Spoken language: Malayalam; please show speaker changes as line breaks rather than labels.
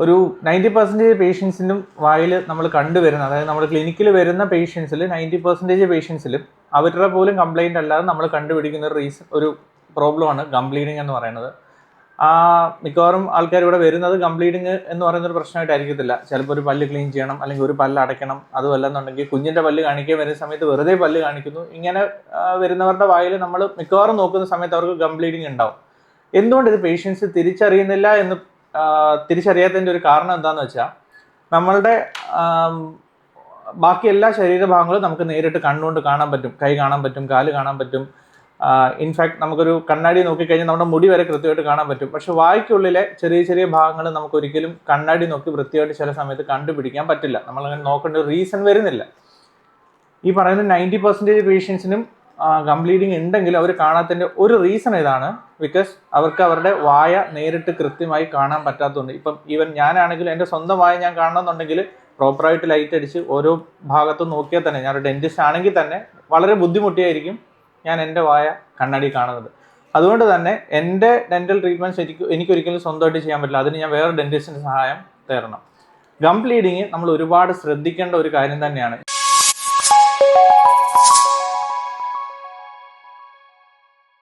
ഒരു നയന്റി പെർസെന്റേജ് പേഷ്യൻസിനും വായിൽ നമ്മൾ കണ്ടുവരുന്ന അതായത് നമ്മൾ ക്ലിനിക്കിൽ വരുന്ന പേഷ്യൻസിൽ നയന്റി പെർസെന്റേജ് പേഷ്യൻസിലും അവരുടെ പോലും കംപ്ലൈന്റ് അല്ലാതെ നമ്മൾ കണ്ടുപിടിക്കുന്ന ഒരു റീസൺ ഒരു പ്രോബ്ലമാണ് ഗം ബ്ലീഡിങ് എന്ന് പറയുന്നത്. ആ മിക്കവാറും ആൾക്കാർ ഇവിടെ വരുന്നത് ബ്ലീഡിങ് എന്ന് പറയുന്ന ഒരു പ്രശ്നമായിട്ടായിരിക്കത്തില്ല ചിലപ്പോൾ ഒരു പല്ല് ക്ലീൻ ചെയ്യണം അല്ലെങ്കിൽ ഒരു പല്ല് അടയ്ക്കണം അതുമല്ല എന്നുണ്ടെങ്കിൽ കുഞ്ഞിന്റെ പല്ല് കാണിക്കാൻ വരുന്ന സമയത്ത് വെറുതെ പല്ല് കാണിക്കുന്നു. ഇങ്ങനെ വരുന്നവരുടെ വായിൽ നമ്മൾ മിക്കവാറും നോക്കുന്ന സമയത്ത് അവർക്ക് ബ്ലീഡിങ് ഉണ്ടാവും. എന്തുകൊണ്ട് ഇത് പേഷ്യൻസ് തിരിച്ചറിയുന്നില്ല എന്ന് തിരിച്ചറിയാത്തതിന്റെ ഒരു കാരണം എന്താണെന്ന് വെച്ചാൽ നമ്മളുടെ ബാക്കി എല്ലാ ശരീരഭാഗങ്ങളും നമുക്ക് നേരിട്ട് കണ്ണുകൊണ്ട് കാണാൻ പറ്റും കൈ കാണാൻ പറ്റും കാൽ കാണാൻ പറ്റും. ഇൻഫാക്ട് നമുക്കൊരു കണ്ണാടി നോക്കിക്കഴിഞ്ഞാൽ നമ്മുടെ മുടി വരെ കൃത്യമായിട്ട് കാണാൻ പറ്റും. പക്ഷെ വായ്ക്കുള്ളിലെ ചെറിയ ചെറിയ ഭാഗങ്ങൾ നമുക്ക് ഒരിക്കലും കണ്ണാടി നോക്കി വൃത്തിയായിട്ട് ചില സമയത്ത് കണ്ടുപിടിക്കാൻ പറ്റില്ല. നമ്മളങ്ങനെ നോക്കേണ്ട റീസൺ വരുന്നില്ല. ഈ പറയുന്ന നയന്റി പെർസെന്റേജ് പേഷ്യൻസിനും കംപ്ലീറ്റിംഗ് ഉണ്ടെങ്കിൽ അവർ കാണാത്തതിന്റെ ഒരു റീസൺ ഇതാണ്. ബിക്കോസ് അവർക്ക് അവരുടെ വായ നേരിട്ട് കൃത്യമായി കാണാൻ പറ്റാത്തതുകൊണ്ട് ഇപ്പം ഈവൻ ഞാനാണെങ്കിലും എന്റെ സ്വന്തം വായ ഞാൻ കാണണമെന്നുണ്ടെങ്കിൽ പ്രോപ്പറായിട്ട് ലൈറ്റ് അടിച്ച് ഓരോ ഭാഗത്തും നോക്കിയാൽ തന്നെ ഞാനൊരു ഡെന്റിസ്റ്റ് ആണെങ്കിൽ തന്നെ വളരെ ബുദ്ധിമുട്ടിയായിരിക്കും ഞാൻ എന്റെ വായ കണ്ണാടി കാണുന്നത്. അതുകൊണ്ട് തന്നെ എന്റെ ഡെന്റൽ ട്രീറ്റ്മെന്റ്സ് എനിക്ക് എനിക്കൊരിക്കലും സ്വന്തമായിട്ട് ചെയ്യാൻ പറ്റില്ല. അതിന് ഞാൻ വേറെ ഡെന്റിസ്റ്റിന്റെ സഹായം തേടണം. ഗം ബ്ലീഡിങ് നമ്മൾ ഒരുപാട് ശ്രദ്ധിക്കേണ്ട ഒരു കാര്യം തന്നെയാണ്.